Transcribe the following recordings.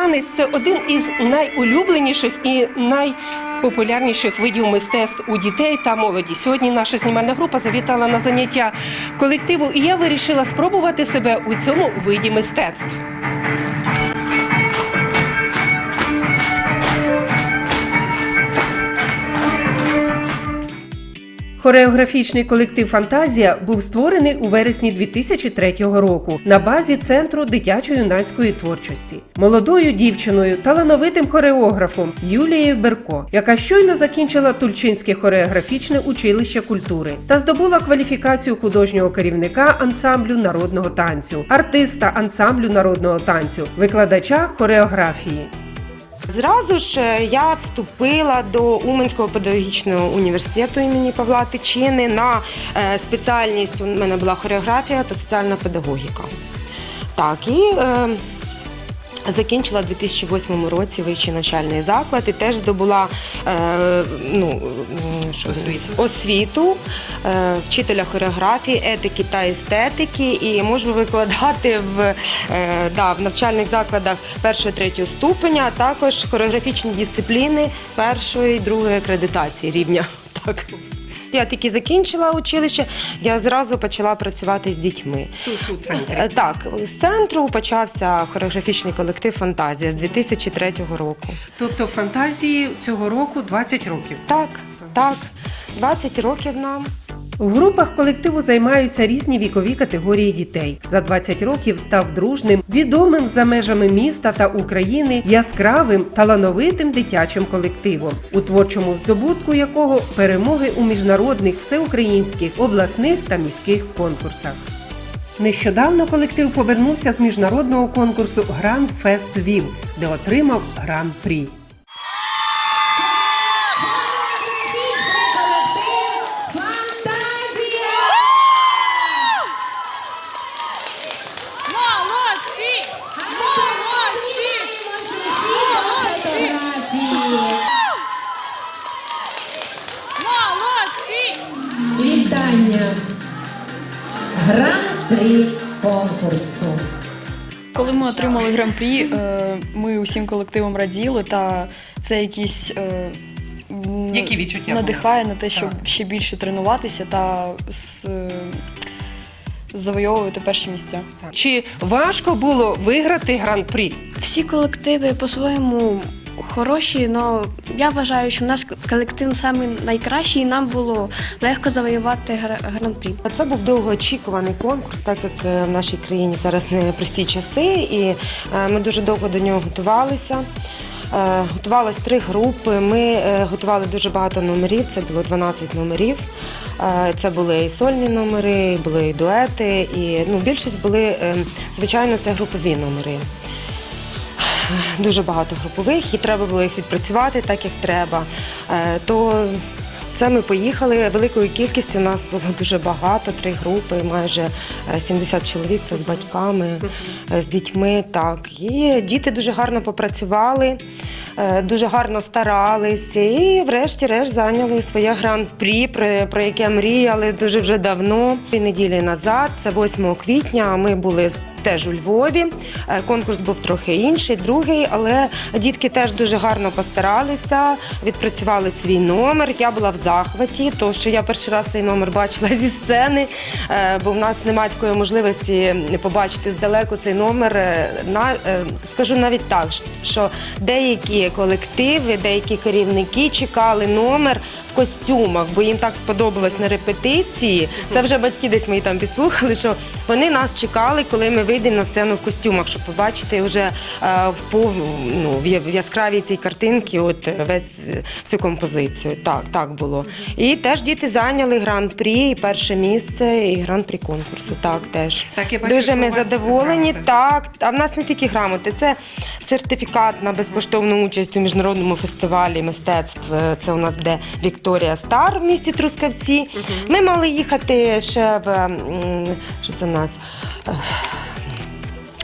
танець це один із найулюбленіших і найпопулярніших видів мистецтв у дітей та молоді. Сьогодні наша знімальна група завітала на заняття колективу, і я вирішила спробувати себе у цьому виді мистецтв. Хореографічний колектив Фантазія був створений у вересні 2003 року на базі центру дитячо-юнацької творчості. Молодою дівчиною, талановитим хореографом Юлією Берко, яка щойно закінчила Тульчинське хореографічне училище культури та здобула кваліфікацію художнього керівника ансамблю народного танцю, артиста ансамблю народного танцю, викладача хореографії. Зразу ж е, я вступила до Уманського педагогічного університету імені Павла Тичини на е, спеціальність. У мене була хореографія та соціальна педагогіка. Так, і е, закінчила у 2008 році вищий навчальний заклад і теж здобула е, ну, що? Освіту. освіту е, вчителя хореографії, етики та естетики. І можу викладати в, е, да, в навчальних закладах першого третього ступеня, а також хореографічні дисципліни першої і другої акредитації рівня. Так. Я тільки закінчила училище, я зразу почала працювати з дітьми. Тут у центрі. Так, з центру почався хореографічний колектив Фантазія з 2003 року. Тобто фантазії цього року 20 років. Так, так, 20 років нам. В групах колективу займаються різні вікові категорії дітей. За 20 років став дружним, відомим за межами міста та України яскравим, талановитим дитячим колективом, у творчому здобутку якого перемоги у міжнародних, всеукраїнських, обласних та міських конкурсах. Нещодавно колектив повернувся з міжнародного конкурсу Гранд Фест Львів, де отримав гран-прі. Хореографічний колектив Фантазія! Молодці! А тепер обнімаємося всі до фотографії. Молодці! Вітання! Гран-прі конкурсу. Коли ми отримали гран-прі, е, ми усім колективом раділи, та це якісь. е, Які відчуття надихає на те, щоб Так. ще більше тренуватися та с- е, завойовувати перші місця. Чи важко було виграти гран-прі? Всі колективи по-своєму хороші, але я вважаю, що наш колектив саме найкращий, і нам було легко завоювати гра- гран-прі. Це був довгоочікуваний конкурс, так як е, в нашій країні зараз непрості часи, і е, ми дуже довго до нього готувалися. Е, Готувалось три групи. Ми готували дуже багато номерів. Це було 12 номерів. Це були і сольні номери, були і дуети. І ну, більшість були, е, звичайно, це групові номери. Дуже багато групових, і треба було їх відпрацювати так, як треба. Е, То це ми поїхали. Великою кількістю у нас було дуже багато, три групи, майже е, 70 чоловік. Це з батьками, е, з дітьми. Так. І діти дуже гарно попрацювали, е, дуже гарно старалися. І, врешті-решт, зайняли своє гран-прі, про, про яке мріяли дуже вже давно. Дві неділі назад, це 8 квітня. Ми були теж у Львові. Е, Конкурс був трохи інший, другий, але дітки теж дуже гарно постаралися, відпрацювали свій номер. Я була в захваті, тому що я перший раз цей номер бачила зі сцени, е, бо в нас немає такої можливості побачити здалеку цей номер. Е, скажу навіть так, що деякі колективи, деякі керівники чекали номер в костюмах, бо їм так сподобалось на репетиції. Це вже батьки десь мої там підслухали, що вони нас чекали, коли ми вийдемо на сцену в костюмах, щоб побачити вже е, в пов... ну, в яскравій цій картинці от е, весь е, всю композицію. Так, так було. І теж діти зайняли гран-прі, і перше місце, і гран-прі конкурсу. Так, теж. Так, я бачу, Дуже ми задоволені. грамоти. Так, а в нас не тільки грамоти, це сертифікат на безкоштовну участь у міжнародному фестивалі мистецтв. Це у нас буде Вікторія Стар в місті Трускавці. Ми мали їхати ще в що це в нас?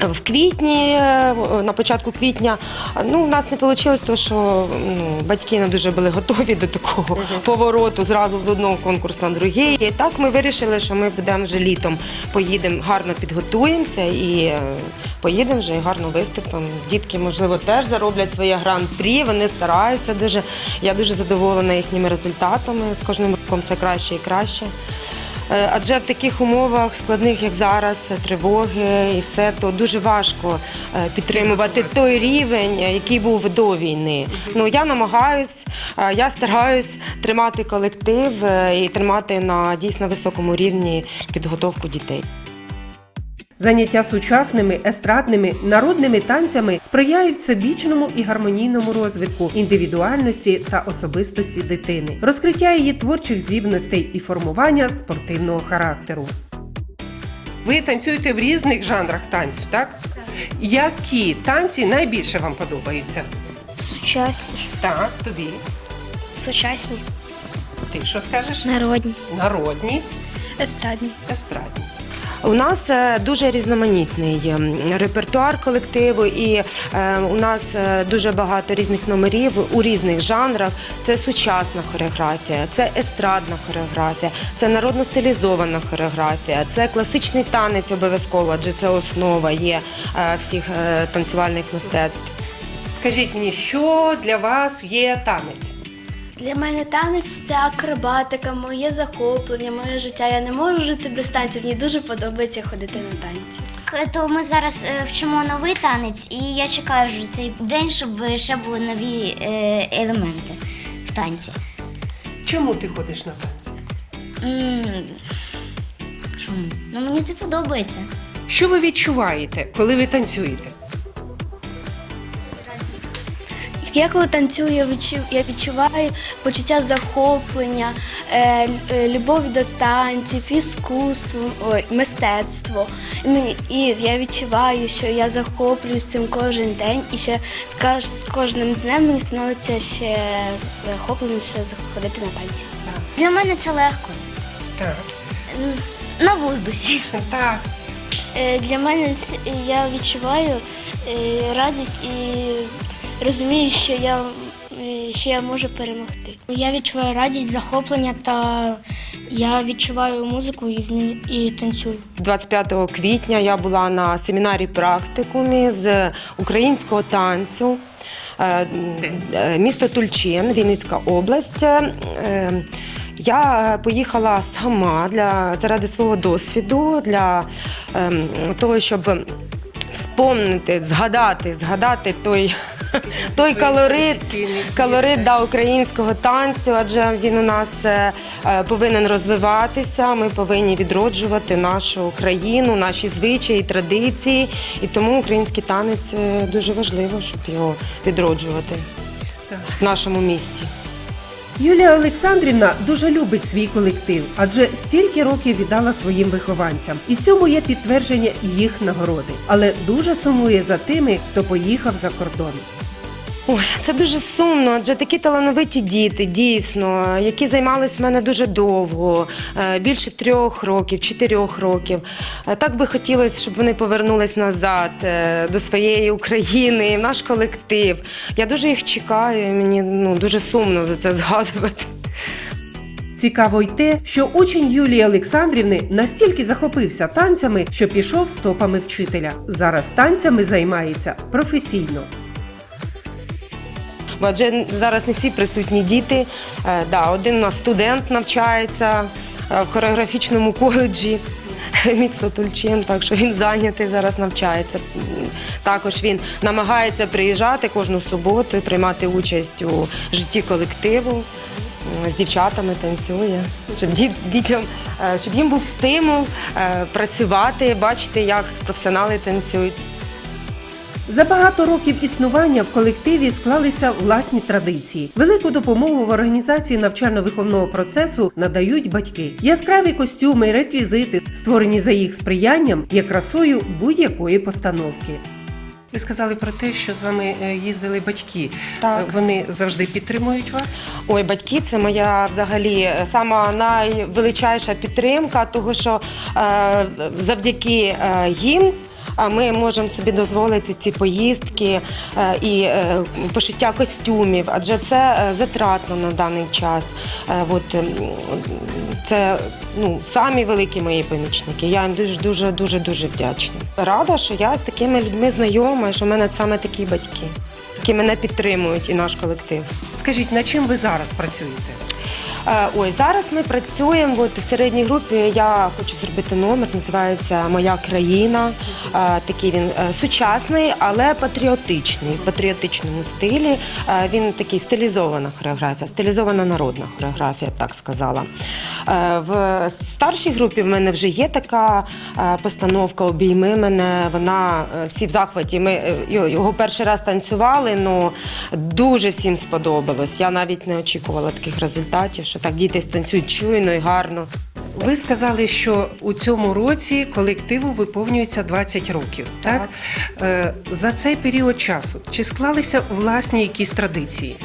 В квітні, е, на початку квітня, ну у нас не вийшло, тому що ну, батьки не дуже були готові до такого повороту зразу з одного конкурсу на другий. І так ми вирішили, що ми будемо вже літом поїдемо, гарно підготуємося і е, поїдемо вже і гарно виступимо. Дітки, можливо, теж зароблять своє гран-прі. Вони стараються дуже. Я дуже задоволена їхніми результатами. З кожним роком все краще і краще. Е, Адже в таких умовах складних, як зараз, е, тривоги і все, то дуже важко е, підтримувати той рівень, який був до війни. Ну я намагаюсь, я стараюсь тримати колектив і тримати на дійсно високому рівні підготовку дітей. Заняття сучасними естрадними народними танцями сприяють всебічному і гармонійному розвитку індивідуальності та особистості дитини, розкриття її творчих здібностей і формування спортивного характеру. Ви танцюєте в різних жанрах танцю, так? Які танці найбільше вам подобаються? Сучасні, Так, тобі. сучасні, Ти що скажеш? народні, Народні, естрадні. естрадні. У нас е, дуже різноманітний ем, репертуар колективу, і е, у нас е, дуже багато різних номерів у різних жанрах. Це сучасна хореографія, це естрадна хореографія, це народно стилізована хореографія, це класичний танець обов'язково, адже це основа є всіх танцювальних мистецтв. Скажіть мені, що для вас є танець? Для мене танець це акробатика, моє захоплення, моє життя. Я не можу жити без танців. Мені дуже подобається ходити на танці. То ми зараз е, вчимо новий танець, і я чекаю вже цей день, щоб ще були нові е, елементи в танці. Чому ти ходиш на танці? М, Чому? Ну мені це подобається. Що ви відчуваєте, коли ви танцюєте? Я коли танцюю, я відчу- я відчуваю почуття захоплення, е, е, любов до танців, іскусство, ой, мистецтво. І, і я відчуваю, що я захоплююсь цим кожен день, і ще з, кож- з кожним днем мені становиться ще захопленіше ходити на танці. Для мене це легко. Так. На воздусі. Так. Е, Для мене я відчуваю радість і розумію, що я, що я можу перемогти. Я відчуваю радість, захоплення та я відчуваю музику і, і танцюю. 25 квітня я була на семінарі практикумі з українського танцю. Е, е, Місто Тульчин, Вінницька область. Е, Я поїхала сама для, заради свого досвіду, для ем, того, щоб вспомнити, згадати, згадати той, той колорит, колорит да, українського танцю, адже він у нас е, е, повинен розвиватися. Ми повинні відроджувати нашу країну, наші звичаї, традиції. І тому український танець е, дуже важливо, щоб його відроджувати в нашому місті. Юлія Олександрівна дуже любить свій колектив, адже стільки років віддала своїм вихованцям, і цьому є підтвердження їх нагороди. Але дуже сумує за тими, хто поїхав за кордон. Ой, це дуже сумно, адже такі талановиті діти, дійсно, які займались в мене дуже довго, е, більше трьох років, чотирьох років. Е, Так би хотілося, щоб вони повернулись назад е, до своєї України, в наш колектив. Я дуже їх чекаю, мені ну, дуже сумно за це згадувати. Цікаво й те, що учень Юлії Олександрівни настільки захопився танцями, що пішов стопами вчителя. Зараз танцями займається професійно. Бо адже зараз не всі присутні діти. Е, Да, один у нас студент навчається е, в хореографічному коледжі. Місто Тульчин, так що він зайнятий зараз навчається. Також він намагається приїжджати кожну суботу і приймати участь у житті колективу. З дівчатами танцює, щоб дітям, е, щоб їм був стимул е, працювати, бачити, як професіонали танцюють. За багато років існування в колективі склалися власні традиції. Велику допомогу в організації навчально-виховного процесу надають батьки. Яскраві костюми, реквізити, створені за їх сприянням, є красою будь-якої постановки. Ви сказали про те, що з вами е, їздили батьки. Так. Е, Вони завжди підтримують вас. Ой, батьки, це моя взагалі е, сама найвеличайша підтримка, того що е, завдяки е, їм. А ми можемо собі дозволити ці поїздки е, і е, пошиття костюмів, адже це е, затратно на даний час. От, ем, це ну, самі великі мої помічники. Я їм дуже дуже дуже дуже вдячна. Рада, що я з такими людьми знайома, що в мене саме такі батьки, які мене підтримують і наш колектив. Скажіть, над чим ви зараз працюєте? Е, Ой, зараз ми працюємо. От в середній групі я хочу зробити номер, називається Моя країна. Е, Такий він е, сучасний, але патріотичний, в патріотичному стилі. Він такий стилізована хореографія, стилізована народна хореографія, так сказала. В старшій групі в мене вже є така постановка Обійми мене. Вона всі в захваті. Ми його- його перший раз танцювали, але дуже всім сподобалось. Я навіть не очікувала таких результатів, що так діти станцюють чуйно і гарно. Ви сказали, що у цьому році колективу виповнюється 20 років. Так, Е, за цей період часу чи склалися власні якісь традиції?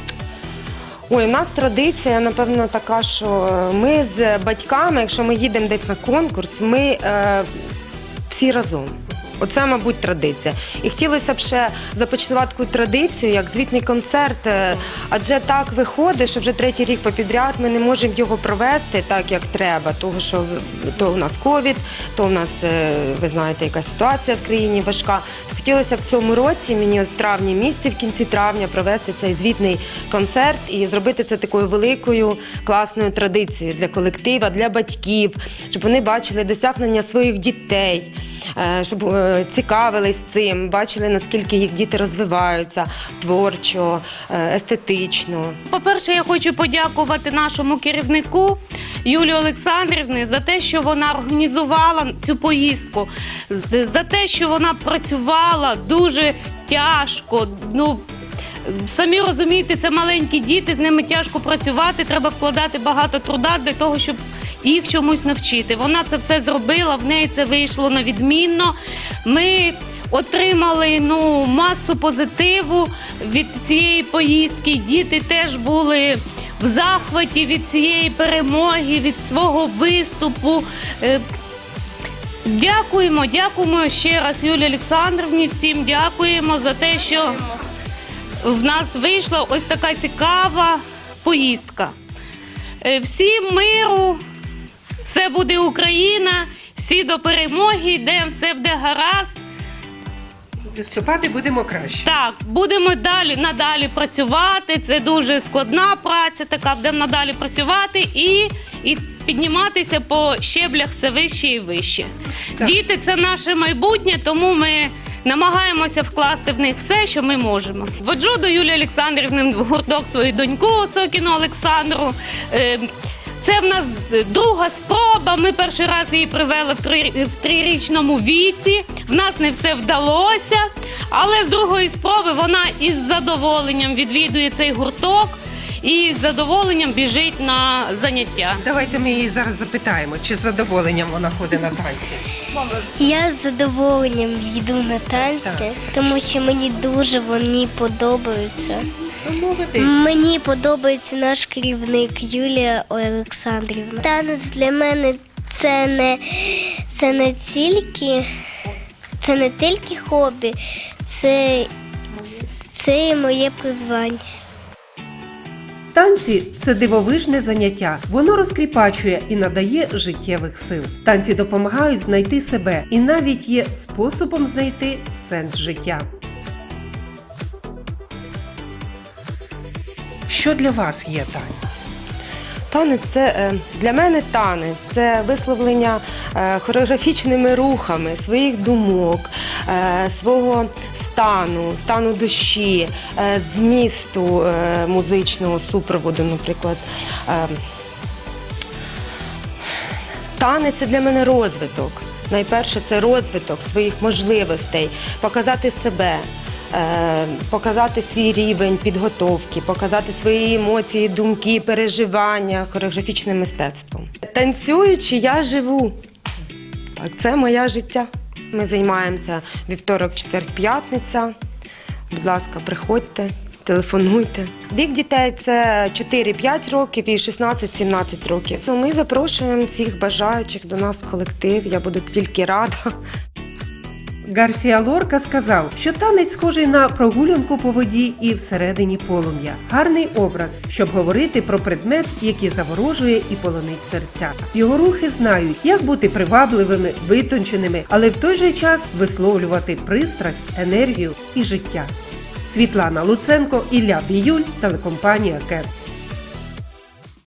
Ой, у нас традиція, напевно, така, що е, ми з батьками, якщо ми їдемо десь на конкурс, ми е, всі разом. Оце, мабуть, традиція. І хотілося б ще започаткувати таку традицію, як звітний концерт. е, Адже так виходить, що вже третій рік попідряд ми не можемо його провести так, як треба. Тому що то у нас ковід, то у нас, е, ви знаєте, яка ситуація в країні важка. Хотілося б в цьому році мені в травні місяці, в кінці травня, провести цей звітний концерт і зробити це такою великою класною традицією для колектива, для батьків, щоб вони бачили досягнення своїх дітей. Е, Щоб е, цікавились цим, бачили наскільки їх діти розвиваються творчо, е, естетично. По-перше, я хочу подякувати нашому керівнику Юлії Олександрівні за те, що вона організувала цю поїздку, за те, що вона працювала дуже тяжко. Ну, самі розумієте, це маленькі діти, з ними тяжко працювати. Треба вкладати багато труда для того, щоб їх чомусь навчити. Вона це все зробила, в неї це вийшло на відмінно. Ми отримали ну, масу позитиву від цієї поїздки. Діти теж були в захваті від цієї перемоги, від свого виступу. Е, Дякуємо, дякуємо ще раз Юлії Олександрівні. Всім дякуємо за те, що в нас вийшла ось така цікава поїздка. Е, Всім миру, все буде Україна, всі до перемоги, йдемо, все буде гаразд. Виступати будемо краще. Так, будемо далі надалі працювати. Це дуже складна праця, така будемо надалі працювати і, і підніматися по щеблях все вище і вище. Так. Діти це наше майбутнє, тому ми намагаємося вкласти в них все, що ми можемо. Воджу до Юлії Олександрівни в гурток свою доньку Сокіну Олександру. Е, Це в нас друга спроба. Ми перший раз її привели в три- в трирічному віці. В нас не все вдалося, але з другої спроби вона із задоволенням відвідує цей гурток і з задоволенням біжить на заняття. Давайте ми її зараз запитаємо, чи з задоволенням вона ходить на танці. Я з задоволенням йду на танці, Так. тому що мені дуже вони подобаються. Ну, молодець. Мені подобається наш керівник Юлія Олександрівна. Танець для мене це не, це не тільки це не тільки хобі, це, це і моє призвання. Танці це дивовижне заняття. Воно розкріпачує і надає життєвих сил. Танці допомагають знайти себе і навіть є способом знайти сенс життя. Що для вас є танець? Танець це е, для мене танець це висловлення е, хореографічними рухами своїх думок, е, свого стану, стану душі, змісту музичного супроводу, наприклад. Танець це для мене розвиток. Найперше це розвиток своїх можливостей, показати себе, показати свій рівень підготовки, показати свої емоції, думки, переживання хореографічним мистецтвом. Танцюючи, я живу. Так, це моє життя. Ми займаємося вівторок, четвер, п'ятниця. Будь ласка, приходьте, телефонуйте. Вік дітей це 4-5 років і 16-17 років. Ми запрошуємо всіх бажаючих до нас в колектив. Я буду тільки рада. Гарсія Лорка сказав, що танець схожий на прогулянку по воді і всередині полум'я. Гарний образ, щоб говорити про предмет, який заворожує і полонить серця. Його рухи знають, як бути привабливими, витонченими, але в той же час висловлювати пристрасть, енергію і життя. Світлана Луценко, Ілля Біюль, телекомпанія КЕП.